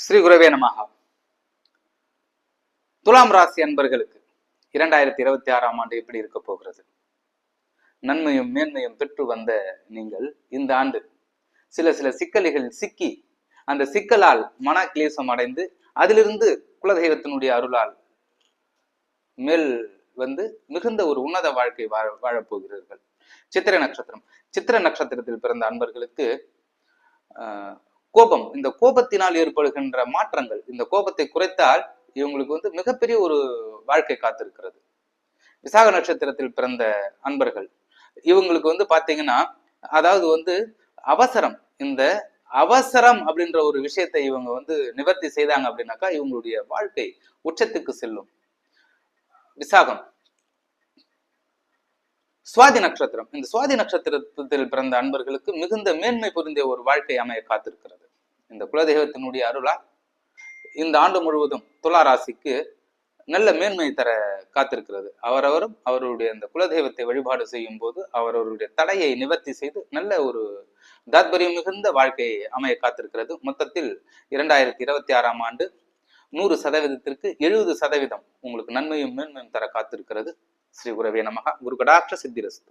ஸ்ரீ குரவே நமகா துலாம் ராசி அன்பர்களுக்கு இரண்டாயிரத்தி இருபத்தி ஆறாம் ஆண்டு எப்படி இருக்க போகிறது? நன்மையும் மேன்மையும் பெற்று வந்த நீங்கள் இந்த ஆண்டு சில சில சிக்கல்களில் சிக்கி அந்த சிக்கலால் மன கிளேசம் அடைந்து அதிலிருந்து குலதெய்வத்தினுடைய அருளால் மேல் வந்து மிகுந்த ஒரு உன்னத வாழ்க்கை வாழ வாழப்போகிறீர்கள். சித்திரை நட்சத்திரம். சித்திர நட்சத்திரத்தில் பிறந்த அன்பர்களுக்கு ஆஹ், கோபம் இந்த கோபத்தினால் ஏற்படுகின்ற மாற்றங்கள் இந்த கோபத்தை குறைத்தால் இவங்களுக்கு வந்து மிகப்பெரிய ஒரு வாழ்க்கை காத்திருக்கிறது. விசாக நட்சத்திரத்தில் பிறந்த அன்பர்கள் இவங்களுக்கு வந்து பாத்தீங்கன்னா அதாவது வந்து அவசரம் இந்த அவசரம் அப்படின்ற ஒரு விஷயத்தை இவங்க வந்து நிவர்த்தி செய்தாங்க அப்படின்னாக்கா இவங்களுடைய வாழ்க்கை உச்சத்துக்கு செல்லும். விசாகம். சுவாதி நட்சத்திரம் இந்த சுவாதி நட்சத்திரத்தில் பிறந்த அன்பர்களுக்கு மிகுந்த மேன்மை பொருந்திய ஒரு வாழ்க்கை அமைய காத்திருக்கிறது. இந்த குலதெய்வத்தினுடைய அருளா இந்த ஆண்டு முழுவதும் துலா ராசிக்கு நல்ல மேன்மை தர காத்திருக்கிறது. அவரவரும் அவருடைய அந்த குலதெய்வத்தை வழிபாடு செய்யும் போது அவரவருடைய தடையை நிவர்த்தி செய்து நல்ல ஒரு தாத்பரியம் மிகுந்த வாழ்க்கையை அமைய காத்திருக்கிறது. மொத்தத்தில் இரண்டாயிரத்தி இருபத்தி ஆறாம் ஆண்டு நூறு சதவீதத்திற்கு எழுபது சதவீதம் உங்களுக்கு நன்மையும் மேன்மையும் தர காத்திருக்கிறது. ஸ்ரீ குரவே நமகா. குரு கடாட்ச சித்திரஸ்து.